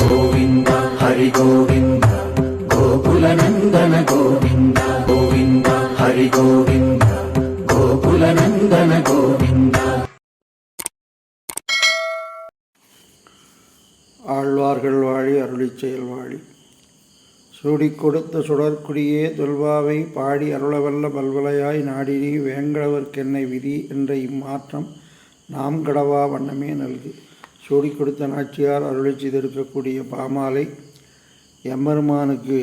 கோவிந்த ஹரி கோவிந்த கோகுலநந்தன கோவிந்த கோவிந்த ஹரி கோவிந்த கோகுலநந்தன கோவிந்த. ஆழ்வார்கள் வாழி அருளி செயல் வாழி. சூடி கொடுத்த சுடற்குடியே தொல்வாவை பாடி அருளவல்ல பல்வலையாய் நாடினி வேங்கடவர்க்கென்னை விதி என்ற இம்மாற்றம் நாம் கடவா வண்ணமே நல்கு. சூடி கொடுத்த நாச்சியார் அருளை செய்திருக்கக்கூடிய பாமாலை எம்பெருமானுக்கு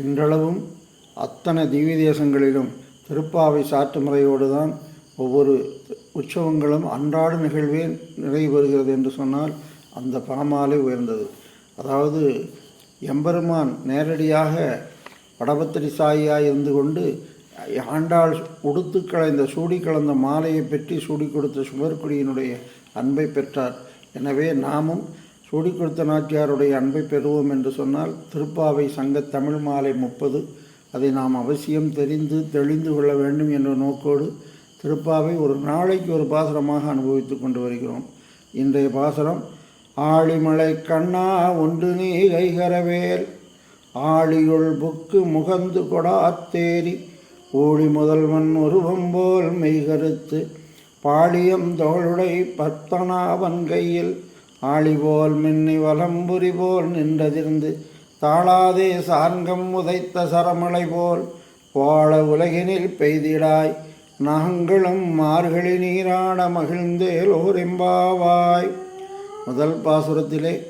இன்றளவும் அத்தனை திவ்ய தேசங்களிலும் திருப்பாவை சாற்று முறையோடு தான் ஒவ்வொரு உற்சவங்களும் அன்றாட நிகழ்வே நிறைவேறுகிறது என்று சொன்னால் அந்த பாமாலை உயர்ந்தது. அதாவது எம்பெருமான் நேரடியாக வடபத்திரி சாயியாக இருந்து கொண்டு ஆண்டாள் உடுத்து கலைந்த சூடி கலந்த மாலையை பெற்றி சூடி கொடுத்த சுமர்குடியினுடைய அன்பை பெற்றார். எனவே நாமும் சூடி நாச்சியாருடைய அன்பை பெறுவோம் என்று சொன்னால் திருப்பாவை சங்க தமிழ் மாலை முப்பது அதை நாம் அவசியம் தெரிந்து தெளிந்து கொள்ள வேண்டும் என்ற நோக்கோடு திருப்பாவை ஒரு நாளைக்கு ஒரு பாசுரமாக அனுபவித்து கொண்டு வருகிறோம். இன்றைய பாசுரம் ஆழிமலை கண்ணா ஒன்று நீ கைகரவேல் ஆழியுள் புக்கு முகந்து கொடாத்தேரி ஓடி முதல்வன் உருவம் போல் மெய்கருத்து பாளியம் தோளுடை பத்தனாவன் கையில் ஆளிபோல் மின்னி வலம்புரி போல் நின்றதிருந்து தாளாதே சார்கம் உதைத்த சரமலை போல் வாழ உலகினில் பெய்திடாய். நாங்களும் மார்கழி நீராட மகிழ்ந்தேலோரெம்பாவாய் முதல் பாசுரத்திலே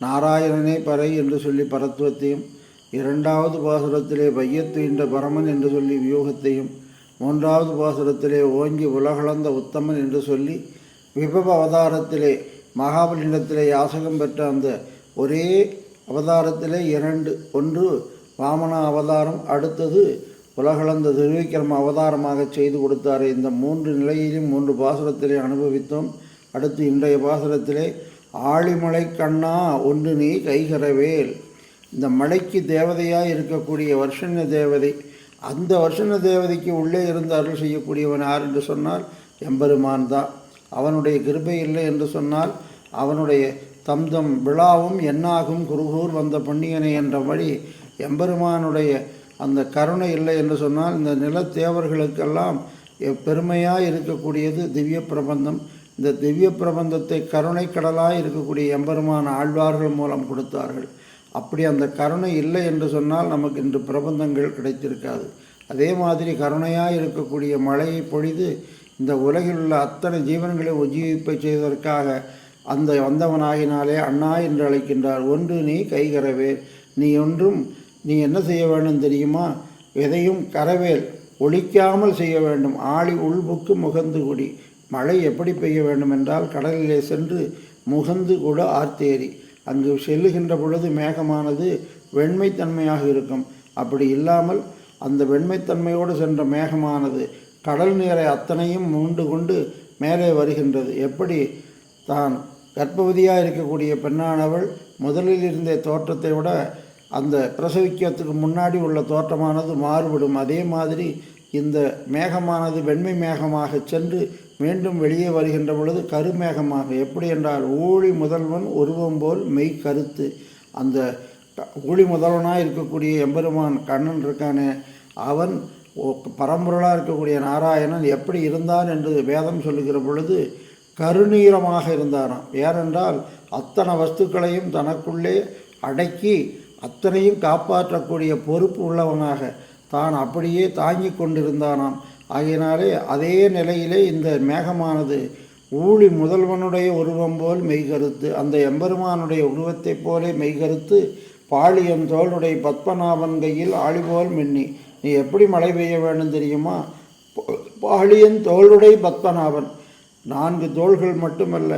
நாராயணனே பறை என்று சொல்லி பரத்துவத்தையும் இரண்டாவது பாசுரத்திலே பையத்துயின்ற பரமன் என்று சொல்லி வியூகத்தையும் மூன்றாவது பாசுரத்திலே ஓங்கி உலகளந்த உத்தமன் என்று சொல்லி விபவ அவதாரத்திலே மகாபலிண்டத்திலே யாசகம் பெற்ற அந்த ஒரே அவதாரத்திலே இரண்டு ஒன்று வாமன அவதாரம் அடுத்தது உலகளந்த திருவிக்கிரம அவதாரமாக செய்து கொடுத்தார். இந்த மூன்று நிலையிலும் மூன்று பாசுரத்திலே அனுபவித்தோம். அடுத்து இன்றைய பாசுரத்திலே ஆழிமலை கண்ணா ஒன்று நீ கைகரவேல். இந்த மலைக்கு தேவதையாக இருக்கக்கூடிய வர்ஷண தேவதை அந்த வருஷன தேவதைக்கு உள்ளே இருந்து அருள் செய்யக்கூடியவன் யார் என்று சொன்னால் எம்பெருமான் தான். அவனுடைய கிருபை இல்லை என்று சொன்னால் அவனுடைய தம்தம் விழாவும் என்னாகும் குருகூர் வந்த பொன்னியனை என்ற வழி எம்பெருமானுடைய அந்த கருணை இல்லை என்று சொன்னால் இந்த நிலத்தேவர்களுக்கெல்லாம் பெருமையாக இருக்கக்கூடியது திவ்ய பிரபந்தம். இந்த திவ்ய பிரபந்தத்தை கருணை இருக்கக்கூடிய எம்பெருமான ஆழ்வார்கள் மூலம் கொடுத்தார்கள். அப்படி அந்த கருணை இல்லை என்று சொன்னால் நமக்கு இன்று பிரபந்தங்கள் கிடைத்திருக்காது. அதே மாதிரி கருணையாக இருக்கக்கூடிய மழையை பொழிது இந்த உலகில் உள்ள அத்தனை ஜீவன்களை உஜ்ஜீவிப்பை செய்வதற்காக அந்த வந்தவனாகினாலே அண்ணா என்று அழைக்கின்றார். ஒன்று நீ கைகரவேல் நீ ஒன்றும் நீ என்ன செய்ய வேண்டும் தெரியுமா? எதையும் கரவேல் ஒழிக்காமல் செய்ய வேண்டும். ஆழி உள்புக்கு முகந்து குடி. மழை எப்படி பெய்ய வேண்டும் என்றால் கடலிலே சென்று முகந்து கூட ஆர்த்தேரி அங்கு செல்லுகின்ற பொழுது மேகமானது வெண்மைத்தன்மையாக இருக்கும். அப்படி இல்லாமல் அந்த வெண்மைத்தன்மையோடு சென்ற மேகமானது கடல் நீரை அத்தனையும் உண்டு கொண்டு மேலே வருகின்றது. எப்படி? தான் கர்ப்பவதியாக இருக்கக்கூடிய பெண்ணானவள் முதலில் இருந்த தோற்றத்தை விட அந்த பிரசவிக்கிறதுக்கு முன்னாடி உள்ள தோற்றமானது மாறுபடும். அதே மாதிரி இந்த மேகமானது வெண்மை மேகமாக சென்று மீண்டும் வெளியே வருகின்ற பொழுது கருமேகமாக எப்படி என்றால் ஊழி முதல்வன் உருவம் போல் மெய் கருத்து. அந்த ஊழி முதல்வனாக இருக்கக்கூடிய எம்பெருமான் கண்ணன் இருக்கானே அவன் பரம்பொருளாக இருக்கக்கூடிய நாராயணன் எப்படி இருந்தான் என்று வேதம் சொல்லுகிற பொழுது கருநீரமாக இருந்தாராம் ஏனென்றால் அத்தனை வஸ்துக்களையும் தனக்குள்ளே அடக்கி அத்தனையும் காப்பாற்றக்கூடிய பொறுப்பு உள்ளவனாக தான் அப்படியே தாங்கி கொண்டிருந்தானாம். ஆகையினாலே அதே நிலையிலே இந்த மேகமானது ஊழி முதல்வனுடைய உருவம் போல் மெய்கருத்து அந்த எம்பெருமானுடைய உருவத்தைப் போலே மெய்கருத்து பாளியம் தோளுடைய பத்மநாபன் கையில் ஆளிபோல் மின்னி. நீ எப்படி மழை பெய்ய வேண்டும் தெரியுமா? பாளியன் தோளுடைய பத்மநாபன். நான்கு தோள்கள் மட்டுமல்ல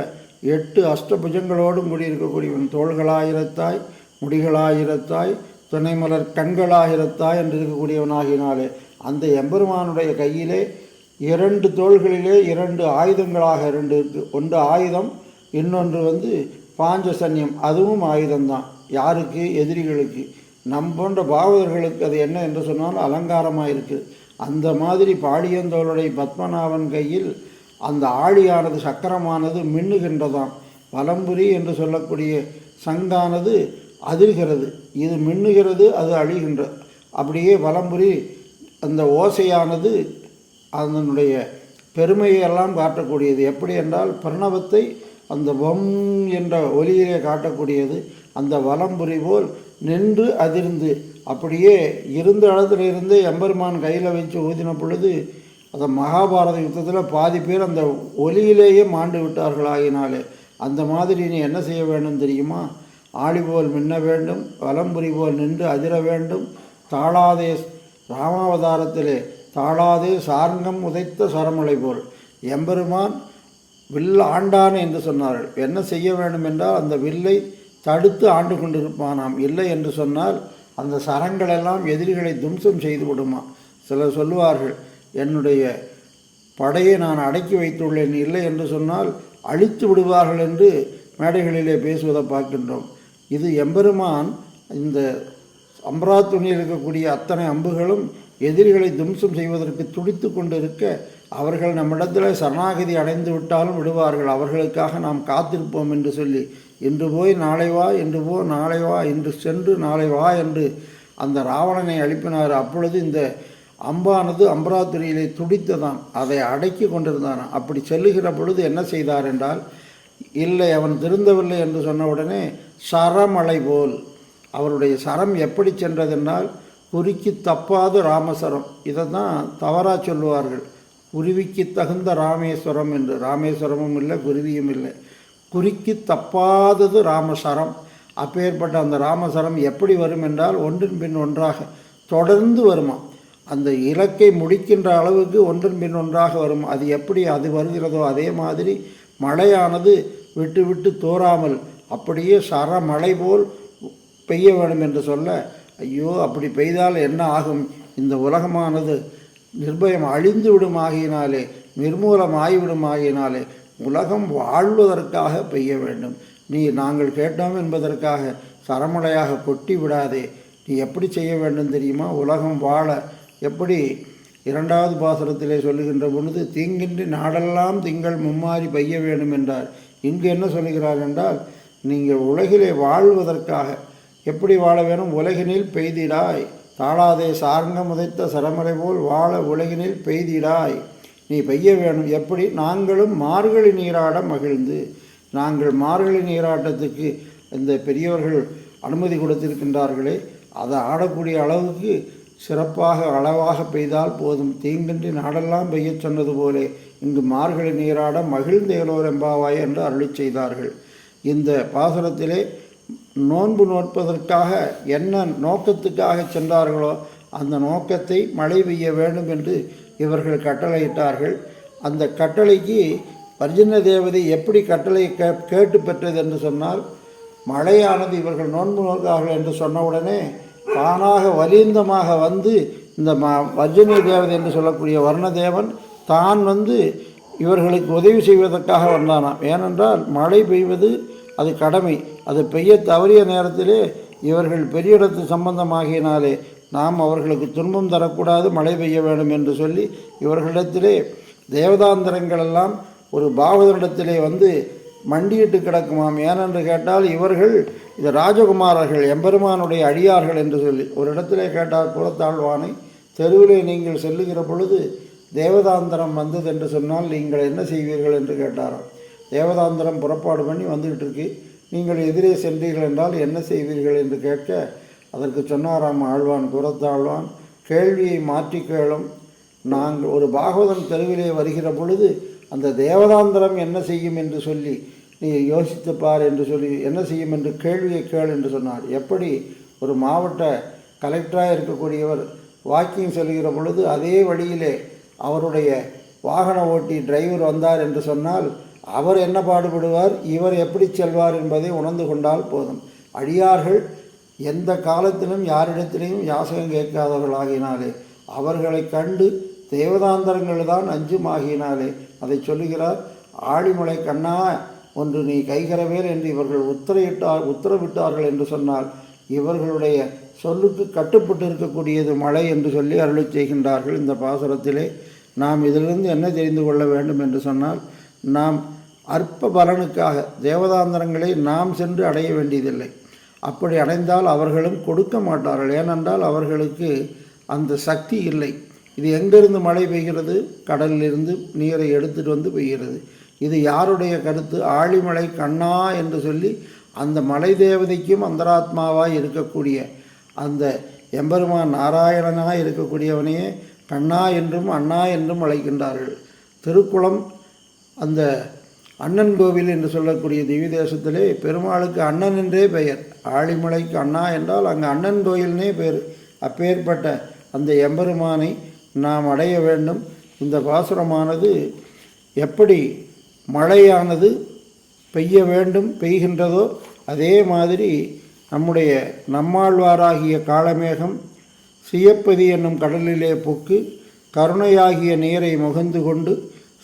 எட்டு அஷ்டபுஜங்களோடும் கூடியிருக்கக்கூடியவன் தோள்களாயிரத்தாய் முடிகளாயிரத்தாய் துணைமலர் கண்களாயிரத்தாய் என்று இருக்கக்கூடியவனாகினாலே அந்த எம்பெருமானுடைய கையிலே இரண்டு தோள்களிலே இரண்டு ஆயுதங்களாக இரண்டு இருக்குது ஒன்று ஆயுதம் இன்னொன்று வந்து பாஞ்சசன்யம். அதுவும் ஆயுதம்தான். யாருக்கு? எதிரிகளுக்கு. நம் போன்ற பாவகர்களுக்கு அது என்ன என்று சொன்னால் அலங்காரமாக இருக்குது அந்த மாதிரி பாடியந்தோளுடைய பத்மநாபன் கையில் அந்த ஆழியானது சக்கரமானது மின்னுகின்றதாம். வலம்புரி என்று சொல்லக்கூடிய சங்கானது அதிர்கிறது. இது மின்னுகிறது அது அழிகின்ற. அப்படியே வலம்புரி அந்த ஓசையானது அதனுடைய பெருமையெல்லாம் காட்டக்கூடியது. எப்படி என்றால் பிரணவத்தை அந்த வம் என்ற ஒலியிலே காட்டக்கூடியது. அந்த வலம்புரி போல் நின்று அதிர்ந்து அப்படியே இருந்த இடத்துல எம்பெருமான் கையில் வச்சு ஊதின பொழுது அந்த மகாபாரத யுத்தத்தில் பாதி பேர் அந்த ஒலியிலேயே மாண்டு விட்டார்களாகினாலே அந்த மாதிரி நீ என்ன செய்ய வேண்டும் தெரியுமா? ஆளி போல் மின்ன வேண்டும் வலம்புரி போல் நின்று அதிர வேண்டும் தாளாதே ராமாவதாரத்திலே தாழாதே சார்ங்கம் உதைத்த சரமலை போல். எம்பெருமான் வில் ஆண்டான் என்று சொன்னார்கள். என்ன செய்ய வேண்டும் என்றால் அந்த வில்லை தடுத்து ஆண்டு கொண்டிருப்பானாம். இல்லை என்று சொன்னால் அந்த சரங்களெல்லாம் எதிரிகளை தும்சம் செய்து விடுமா? சிலர் சொல்லுவார்கள் என்னுடைய படையை நான் அடக்கி வைத்துள்ளேன். இல்லை என்று சொன்னால் அழித்து விடுவார்கள் என்று மேடைகளிலே பேசுவதை பார்க்கின்றோம். இது எம்பெருமான் இந்த அம்பராத்துணியில் இருக்கக்கூடிய அத்தனை அம்புகளும் எதிரிகளை தும்சம் செய்வதற்கு துடித்து கொண்டிருக்க அவர்கள் நம்மிடத்தில் சரணாகதி அடைந்து விட்டாலும் விடுவார்கள். அவர்களுக்காக நாம் காத்திருப்போம் என்று சொல்லி இன்று போய் நாளை வா இன்று போ நாளை வா இன்று சென்று நாளை வா என்று அந்த ராவணனை அழிப்பினார் அப்பொழுது இந்த அம்பானது அம்பராத்துரியிலே துடித்ததான் அதை அடக்கி கொண்டிருந்தான். அப்படி செல்லுகிற பொழுது என்ன செய்தார் என்றால் இல்லை அவன் திருந்தவில்லை என்று சொன்ன உடனே சரமலை போல் அவருடைய சரம் எப்படி சென்றதென்றால் குறிக்கு தப்பாத ராமசரம். இதை தான் தவறாக சொல்லுவார்கள். குருவிக்கு தகுந்த ராமேஸ்வரம் என்று. ராமேஸ்வரமும் இல்லை குருவியும் இல்லை. குறிக்கு தப்பாதது ராமசரம். அப்பேற்பட்ட அந்த ராமசரம் எப்படி வரும் என்றால் ஒன்றின் பின் ஒன்றாக தொடர்ந்து வருமா? அந்த இலக்கை முடிக்கின்ற அளவுக்கு ஒன்றின் பின் ஒன்றாக வரும். அது எப்படி அது வருகிறதோ அதே மாதிரி மழையானது விட்டு விட்டு தோறாமல் அப்படியே சரமழை போல் பெய்ய வேண்டும் என்று சொல்ல ஐயோ அப்படி பெய்தால் என்ன ஆகும்? இந்த உலகமானது நிர்பயம் அழிந்து விடும் ஆகியினாலே நிர்மூலம் ஆகிவிடும் ஆகியினாலே உலகம் வாழ்வதற்காக பெய்ய வேண்டும். நீ நாங்கள் கேட்டோம் என்பதற்காக சரமலையாக கொட்டி விடாதே. நீ எப்படி செய்ய வேண்டும் தெரியுமா? உலகம் வாழ. எப்படி? இரண்டாவது பாசுரத்திலே சொல்லுகின்ற பொழுது தீங்கின்றி நாடெல்லாம் திங்கள் மும்மாறி பெய்ய வேண்டும் என்றார். இங்கு என்ன சொல்கிறார் என்றால் நீங்கள் உலகிலே வாழ்வதற்காக எப்படி வாழ வேணும்? உலகினில் பெய்திடாய். தாளாதே சார்ங்கம் உதைத்த சரமலை போல் வாழ உலகினில் பெய்திடாய். நீ பெய்ய வேணும். எப்படி? நாங்களும் மார்கழி நீராட மகிழ்ந்து நாங்கள் மார்கழி நீராட்டத்துக்கு இந்த பெரியவர்கள் அனுமதி கொடுத்திருக்கின்றார்களே அதை ஆடக்கூடிய அளவுக்கு சிறப்பாக அளவாக பெய்தால் போதும். தீங்கின்றி நாடெல்லாம் பெய்யச் சொன்னது போலே இங்கு மார்கழி நீராட மகிழ்ந்தேலோர் எம்பாவாய் என்று அருளி செய்தார்கள். இந்த பாசுரத்திலே நோன்பு நோற்பதற்காக என்ன நோக்கத்துக்காக சென்றார்களோ அந்த நோக்கத்தை மழை பெய்ய வேண்டும் என்று இவர்கள் கட்டளையிட்டார்கள். அந்த கட்டளைக்கு வர்ஜின தேவதை எப்படி கட்டளை கே கேட்டு பெற்றது என்று சொன்னால் மழையானது இவர்கள் நோன்பு நோக்கார்கள் என்று சொன்னவுடனே தானாக வலிந்தமாக வந்து இந்த ம வர்ஜினி தேவதை என்று சொல்லக்கூடிய வர்ணதேவன் தான் வந்து இவர்களுக்கு உதவி செய்வதற்காக வந்தானாம். ஏனென்றால் மழை பெய்வது அது கடமை. அது பெய்ய தவறிய நேரத்திலே இவர்கள் பெரிய இடத்து சம்பந்தமாகினாலே நாம் அவர்களுக்கு துன்பம் தரக்கூடாது மழை பெய்ய வேண்டும் என்று சொல்லி இவர்களிடத்திலே தேவதாந்திரங்களெல்லாம் ஒரு பாகவதரிடத்திலே வந்து மண்டியிட்டு கிடக்குமாம். ஏனென்று கேட்டால் இவர்கள் இது ராஜகுமாரர்கள் எம்பெருமானுடைய அடியார்கள் என்று சொல்லி ஒரு இடத்திலே கேட்டால் புறத்தாழ்வானை தெருவிலே நீங்கள் செல்லுகிற பொழுது தேவதாந்திரம் வந்தது என்று சொன்னால் நீங்கள் என்ன செய்வீர்கள் என்று கேட்டாராம். தேவதாந்திரம் புறப்பாடு பண்ணி வந்துக்கிட்டு இருக்கு நீங்கள் எதிரே சென்றீர்கள் என்றால் என்ன செய்வீர்கள் என்று கேட்க அதற்கு சொன்னாராம் ஆழ்வான் புறத்தாழ்வான் கேள்வியை மாற்றி கேளும். நாங்கள் ஒரு பாகவதன் தெருவிலே வருகிற பொழுது அந்த தேவதாந்திரம் என்ன செய்யும் என்று சொல்லி நீ யோசித்து பார் என்று சொல்லி என்ன செய்யும் என்று கேள்வியை கேள் என்று சொன்னார். எப்படி? ஒரு மாவட்ட கலெக்டராக இருக்கக்கூடியவர் வாக்கிங் செல்கிற பொழுது அதே வழியிலே அவருடைய வாகன ஓட்டி டிரைவர் வந்தார் என்று சொன்னால் அவர் என்ன பாடுபடுவார் இவர் எப்படி செல்வார் என்பதை உணர்ந்து கொண்டால் போதும். அடியார்கள் எந்த காலத்திலும் யாரிடத்திலையும் யாசகம் கேட்காதவர்களாகினாலே அவர்களை கண்டு தேவதாந்தரங்கள் தான் அஞ்சுமாகினாலே அதை சொல்லுகிறார் ஆழிமலை கண்ணா ஒன்று நீ கைகரவேல் என்று இவர்கள் உத்தரவிட்டார் உத்தரவிட்டார்கள் என்று சொன்னால் இவர்களுடைய சொல்லுக்கு கட்டுப்பட்டு இருக்கக்கூடியது மழை என்று சொல்லி அருளிச் செய்கின்றார்கள் இந்த பாசுரத்திலே. நாம் இதிலிருந்து என்ன தெரிந்து கொள்ள வேண்டும் என்று சொன்னால் நாம் அற்ப பலனுக்காக தேவதாந்திரங்களை நாம் சென்று அடைய வேண்டியதில்லை. அப்படி அடைந்தால் அவர்களும் கொடுக்க மாட்டார்கள். ஏனென்றால் அவர்களுக்கு அந்த சக்தி இல்லை. இது எங்கிருந்து மழை பெய்கிறது? கடலிலிருந்து நீரை எடுத்துட்டு வந்து பெய்கிறது. இது யாருடைய கருத்து? ஆழிமலை கண்ணா என்று சொல்லி அந்த மலை தேவதைக்கும் அந்தராத்மாவாய் இருக்கக்கூடிய அந்த எம்பெருமான் நாராயணனாக இருக்கக்கூடியவனையே கண்ணா என்றும் அண்ணா என்றும் அழைக்கின்றார்கள். திருக்குளம் அந்த அண்ணன் கோவில் என்று சொல்லக்கூடிய திவ்ய தேசத்திலே பெருமாளுக்கு அண்ணன் என்றே பெயர். ஆழிமலைக்கு அண்ணா என்றால் அங்கே அண்ணன் கோயில்னே பேர். அப்பேற்பட்ட அந்த எம்பெருமானை நாம் அடைய வேண்டும். இந்த பாசுரமானது எப்படி மழையானது பெய்ய வேண்டும் பெய்கின்றதோ அதே மாதிரி நம்முடைய நம்மாழ்வாராகிய காளமேகம் சியப்பதி என்னும் கடலிலே புக்கு கருணையாகிய நீரை முகந்து கொண்டு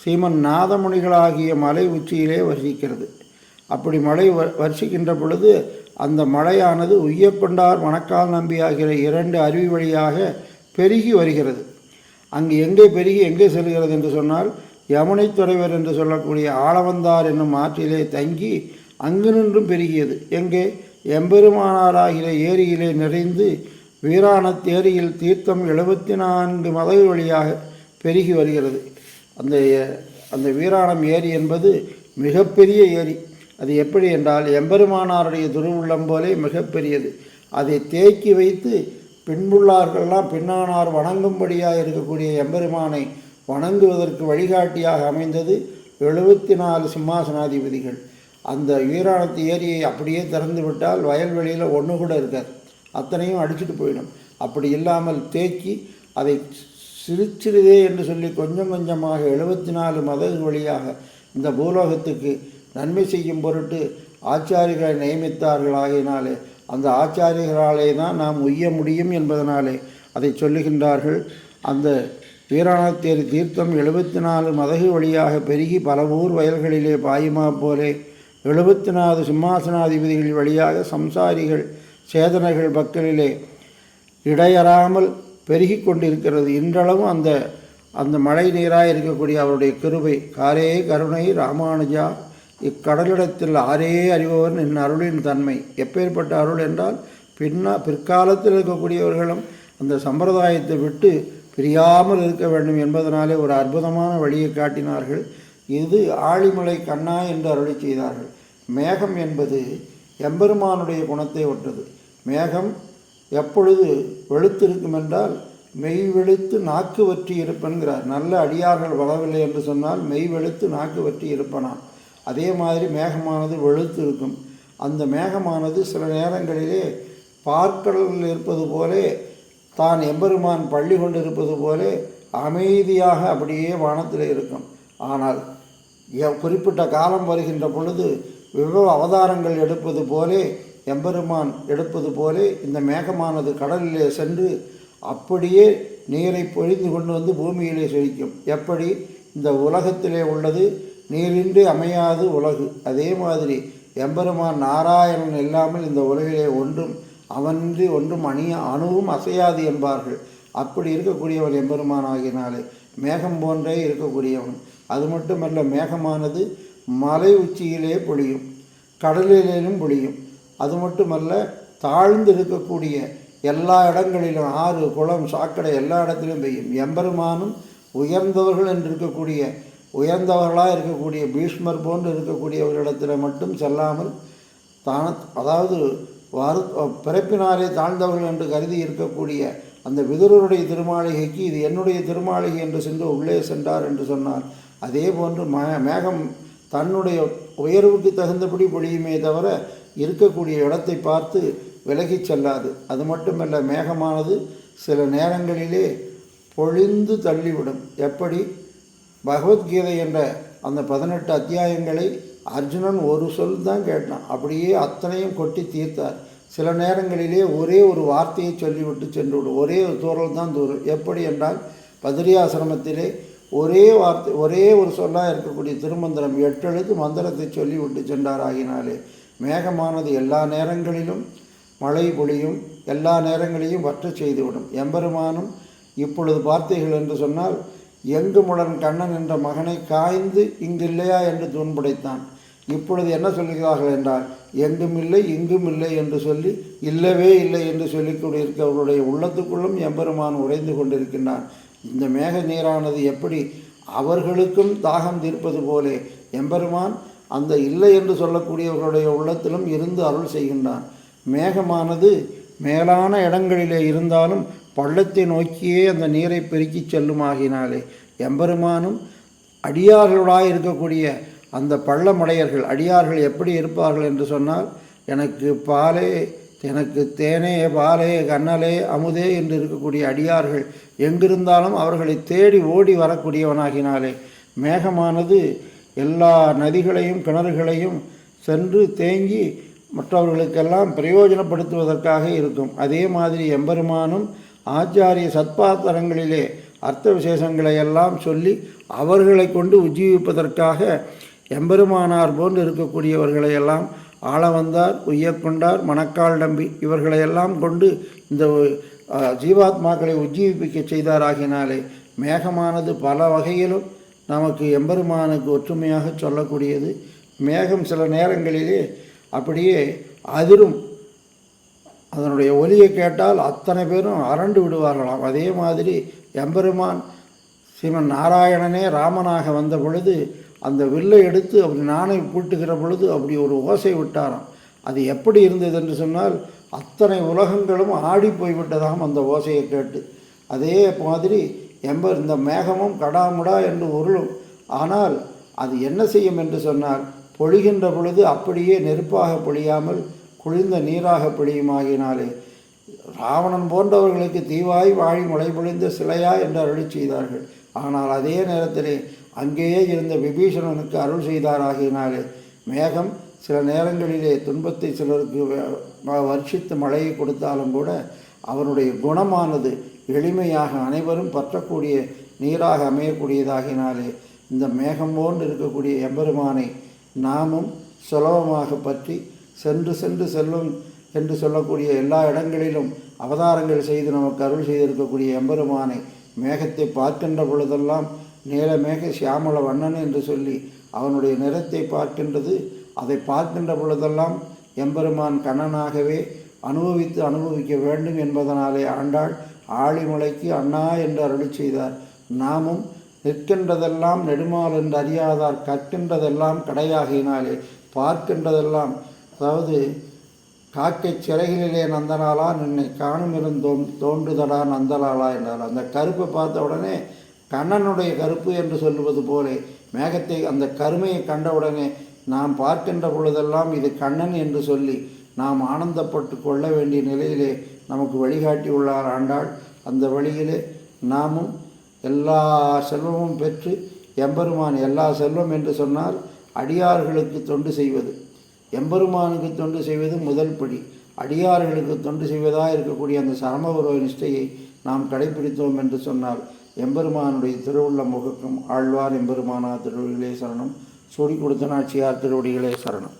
சீமன் நாதமுனிகளாகிய மலை உச்சியிலே வசிக்கிறது. அப்படி மழை வ- வர்ஷிக்கின்ற பொழுது அந்த மழையானது உய்யக்கொண்டார் மணக்கால் நம்பி ஆகிற இரண்டு அருவி வழியாக பெருகி வருகிறது. அங்கு எங்கே பெருகி எங்கே செல்கிறது என்று சொன்னால் யமுனை துறைவர் என்று சொல்லக்கூடிய ஆளவந்தார் என்னும் ஆற்றிலே தங்கி அங்கு நின்றும் பெருகியது. எங்கே? எம்பெருமானாராகிற ஏரியிலே நிறைந்து வீராணத் ஏரியில் தீர்த்தம் எழுபத்தி நான்கு மதகு வழியாக பெருகி வருகிறது. அந்த அந்த வீராணம் ஏரி என்பது மிகப்பெரிய ஏரி. அது எப்படி என்றால் எம்பெருமானாருடைய துருவுள்ளம் போலே மிகப்பெரியது. அதை தேக்கி வைத்து பின்புள்ளார்கள்லாம் பின்னானார் வணங்கும்படியாக இருக்கக்கூடிய எம்பெருமானை வணங்குவதற்கு வழிகாட்டியாக அமைந்தது எழுபத்தி நாலு சிம்மாசனாதிபதிகள். அந்த வீராணத்து ஏரியை அப்படியே திறந்து விட்டால் வயல்வெளியில் ஒன்று கூட இருக்காது. அத்தனையும் அடிச்சுட்டு போயிடும். அப்படி இல்லாமல் தேக்கி அதை சிறுச்சிறுதே என்று சொல்லி கொஞ்சம் கொஞ்சமாக எழுபத்தி நாலு மதகு வழியாக இந்த பூலோகத்துக்கு நன்மை செய்யும் பொருட்டு ஆச்சாரிகளை நியமித்தார்களாகினாலே அந்த ஆச்சாரியர்களாலே தான் நாம் உய்ய முடியும் என்பதனாலே அதை சொல்லுகின்றார்கள். அந்த வீராணத்தேரி தீர்த்தம் எழுபத்தி நாலு மதகு வழியாக பெருகி பல ஊர் வயல்களிலே பாயுமா போலே எழுபத்தி நாலு சிம்மாசனாதிபதிகள் வழியாக சம்சாரிகள் சேதனைகள் பக்கலிலே இடையறாமல் பெருகி கொண்டிருக்கிறது இன்றளவும் அந்த அந்த மழை நீராக இருக்கக்கூடிய அவருடைய கிருபை. காரே கருணை ராமானுஜா இக்கடலிடத்தில் ஆரே அறிபவன் என் அருளின் தன்மை. எப்பேற்பட்ட அருள் என்றால் பின்னா பிற்காலத்தில் இருக்கக்கூடியவர்களும் அந்த சம்பிரதாயத்தை விட்டு பிரியாமல் இருக்க வேண்டும் என்பதனாலே ஒரு அற்புதமான வழியை காட்டினார்கள். இது ஆழிமலை கண்ணா என்று அருளி செய்தார்கள். மேகம் என்பது எம்பெருமானுடைய குணத்தை ஒட்டது. மேகம் எப்பொழுது வெளுத்திருக்கும் என்றால் மெய் வெளுத்து நாக்கு வற்றி இருப்பன்கிறார். நல்ல அடியார்கள் வரவில்லை என்று சொன்னால் மெய் வெளுத்து நாக்கு வற்றி இருப்பனான் அதே மாதிரி மேகமானது வெளுத்து இருக்கும். அந்த மேகமானது சில நேரங்களிலே பார்க்கடலில் இருப்பது போலே தான் எம்பெருமான் பள்ளி கொண்டிருப்பது போலே அமைதியாக அப்படியே வானத்தில் இருக்கும். ஆனால் எ- குறிப்பிட்ட காலம் வருகின்ற பொழுது விவ அவதாரங்கள் எடுப்பது போலே எம்பெருமான் எடுப்பது போலே இந்த மேகமானது கடலிலே சென்று அப்படியே நீரை பொழிந்து கொண்டு வந்து பூமியிலே செழிக்கும். எப்படி? இந்த உலகத்திலே உள்ளது நீரின்றி அமையாது உலகு. அதே மாதிரி எம்பெருமான் நாராயணன் இல்லாமல் இந்த உலகிலே ஒன்றும் அவனின்றி ஒன்றும் அணிய அணுவும் அசையாது என்பார்கள். அப்படி இருக்கக்கூடியவன் எம்பெருமான் ஆகினாலே மேகம் போன்றே இருக்கக்கூடியவன். அது மட்டுமல்ல மேகமானது மலை உச்சியிலே பொழியும் கடலிலேயும் பொழியும். அது மட்டுமல்ல தாழ்ந்து இருக்கக்கூடிய எல்லா இடங்களிலும் ஆறு குளம் சாக்கடை எல்லா இடத்திலும் பெய்யும். எம்பெருமானும் உயர்ந்தவர்கள் என்று இருக்கக்கூடிய உயர்ந்தவர்களாக இருக்கக்கூடிய பீஷ்மர் போன்று இருக்கக்கூடியவர்களிடத்தில் மட்டும் செல்லாமல் தான அதாவது வரு பிறப்பினாலே தாழ்ந்தவர்கள் என்று கருதி இருக்கக்கூடிய அந்த விதுரருடைய திருமாளிகைக்கு இது என்னுடைய திருமாளிகை என்று சென்று உள்ளே சென்றார் என்று சொன்னார் அதே போன்று ம மேகம் தன்னுடைய உயர்வுக்கு தகுந்தபடி பொழியுமே தவிர இருக்கக்கூடிய இடத்தை பார்த்து விலகிச் செல்லாது. அது மட்டுமல்ல மேகமானது சில நேரங்களிலே பொழிந்து தள்ளிவிடும். எப்படி? பகவத்கீதை என்ற அந்த பதினெட்டு அத்தியாயங்களை அர்ஜுனன் ஒரு சொல் தான் கேட்டான். அப்படியே அத்தனையும் கொட்டி தீர்த்தார். சில நேரங்களிலே ஒரே ஒரு வார்த்தையை சொல்லிவிட்டு சென்று விடும் ஒரே ஒரு தூரல் தான் தூரம் எப்படி என்றால் பதிரியாசிரமத்திலே ஒரே வார்த்தை ஒரே ஒரு சொல்லாக இருக்கக்கூடிய திருமந்திரம் எட்டெழுத்து மந்திரத்தை சொல்லிவிட்டு சென்றார் ஆகினாலே மேகமானது எல்லா நேரங்களிலும் மழை பொழியும் எல்லா நேரங்களையும் வற்ற செய்துவிடும். எம்பெருமானும் இப்பொழுது பார்த்தீர்கள் என்று சொன்னால் எங்குமுடன் கண்ணன் என்ற மகனை காய்ந்து இங்கில்லையா? என்று துன்புடைத்தான். இப்பொழுது என்ன சொல்கிறார்கள் என்றால் எங்கும் இல்லை இங்கும் இல்லை என்று சொல்லி இல்லவே இல்லை என்று சொல்லிக் அவருடைய உள்ளத்துக்குள்ளும் எம்பெருமான் உறைந்து கொண்டிருக்கின்றான். இந்த மேக நீரானது எப்படி அவர்களுக்கும் தாகம் தீர்ப்பது போலே எம்பெருமான் அந்த இல்லை என்று சொல்லக்கூடியவர்களுடைய உள்ளத்திலும் இருந்து அருள் செய்கின்றான். மேகமானது மேலான இடங்களிலே இருந்தாலும் பள்ளத்தை நோக்கியே அந்த நீரை பெருக்கிச் செல்லுமாகினாலே. எம்பெருமானும் அடியார்களாய் இருக்கக்கூடிய அந்த பள்ளமடையர்கள் அடியார்கள் எப்படி இருப்பார்கள் என்று சொன்னால் எனக்கு பாலே எனக்கு தேனே பாலே கண்ணலே அமுதே என்று இருக்கக்கூடிய அடியார்கள் எங்கிருந்தாலும் அவர்களை தேடி ஓடி வரக்கூடியவனாகினாலே. மேகமானது எல்லா நதிகளையும் கிணறுகளையும் சென்று தேங்கி மற்றவர்களுக்கெல்லாம் பிரயோஜனப்படுத்துவதற்காக இருக்கும். அதே மாதிரி எம்பெருமானும் ஆச்சாரிய சத்பாத்தரங்களிலே அர்த்த விசேஷங்களை எல்லாம் சொல்லி அவர்களை கொண்டு உஜ்ஜீவிப்பதற்காக எம்பெருமானார் போன்று இருக்கக்கூடியவர்களை எல்லாம் ஆள வந்தார் உய்யக்கொண்டார் மணக்கால் நம்பி இவர்களையெல்லாம் கொண்டு இந்த ஜீவாத்மாக்களை உஜ்ஜீவிப்பிக்க செய்தாராகினாலே மேகமானது பல வகையிலும் நமக்கு எம்பெருமானுக்கு ஒற்றுமையாக சொல்லக்கூடியது. மேகம் சில நேரங்களிலே அப்படியே அதிரும். அதனுடைய ஒலியை கேட்டால் அத்தனை பேரும் அரண்டு விடுவார்களாம். அதே மாதிரி எம்பெருமான் ஸ்ரீமன் நாராயணனே ராமனாக வந்த பொழுது அந்த வில்லை எடுத்து அப்படி நானை பூட்டுகிற பொழுது அப்படி ஒரு ஓசை விட்டாராம். அது எப்படி இருந்தது என்று சொன்னால் அத்தனை உலகங்களும் ஆடி போய்விட்டதாம் அந்த ஓசையை கேட்டு. அதே மாதிரி எம்ப இந்த மேகமும் கடாமுடா என்று உருளும். ஆனால் அது என்ன செய்யும் என்று சொன்னால் பொழிகின்ற பொழுது அப்படியே நெருப்பாக பொழியாமல் குளிர்ந்த நீராக பொழியுமாகினாலே ராவணன் போன்றவர்களுக்கு தீவாய் வாழி மழை பொழிந்த சிலையா என்று அருள் செய்தார்கள். ஆனால் அதே நேரத்திலே அங்கேயே இருந்த விபீஷணனுக்கு அருள் செய்தாராகினாலே மேகம் சில நேரங்களிலே துன்பத்தை சிலருக்கு வ- வ- வர்ஷித்து மழையை கொடுத்தாலும் கூட அவனுடைய குணமானது எளிமையாக அனைவரும் பற்றக்கூடிய நீராக அமையக்கூடியதாகினாலே இந்த மேகம் போன்று இருக்கக்கூடிய எம்பெருமானை நாமும் சுலபமாக பற்றி சென்று சென்று செல்லும் என்று சொல்லக்கூடிய எல்லா இடங்களிலும் அவதாரங்கள் செய்து நமக்கு அருள் செய்திருக்கக்கூடிய எம்பெருமானை மேகத்தை பார்க்கின்ற பொழுதெல்லாம் நீல மேக சியாமல வண்ணன் என்று சொல்லி அவனுடைய நிறத்தை பார்க்கின்றது. அதை பார்க்கின்ற பொழுதெல்லாம் எம்பெருமான் கண்ணனாகவே அனுபவித்து அனுபவிக்க வேண்டும் என்பதனாலே ஆண்டாள் ஆழிமலைக்கு அண்ணா என்று அருளி செய்தார். நாமும் நிற்கின்றதெல்லாம் நெடுமால் என்று அறியாதார் கற்கின்றதெல்லாம் கடையாகினாலே பார்க்கின்றதெல்லாம் அதாவது காக்கை சிறகிலே நந்தனாலா நின்னை காணும் இருந்தோம் தோன்றுதடா நந்தலாலா என்றார். அந்த கருப்பை பார்த்த உடனே கண்ணனுடைய கருப்பு என்று சொல்லுவது போலே மேகத்தை அந்த கருமையை கண்டவுடனே நாம் பார்க்கின்ற பொழுதெல்லாம் இது கண்ணன் என்று சொல்லி நாம் ஆனந்தப்பட்டு கொள்ள வேண்டிய நிலையிலே நமக்கு வழிகாட்டி உள்ளார் ஆண்டாள். அந்த வழியிலே நாமும் எல்லா செல்வமும் பெற்று எம்பெருமான் எல்லா செல்வம் என்று சொன்னால் அடியார்களுக்கு தொண்டு செய்வது. எம்பெருமானுக்கு தொண்டு செய்வது முதல் படி. அடியார்களுக்கு தொண்டு செய்வதாக இருக்கக்கூடிய அந்த சரமபுர நிஷ்டையை நாம் கடைபிடித்தோம் என்று சொன்னால் எம்பெருமானுடைய திருவுள்ள முகக்கும் ஆழ்வார் எம்பெருமானா திருவடிகளே சரணம். சூடி கொடுத்த நாச்சியார் திருவடிகளே சரணம்.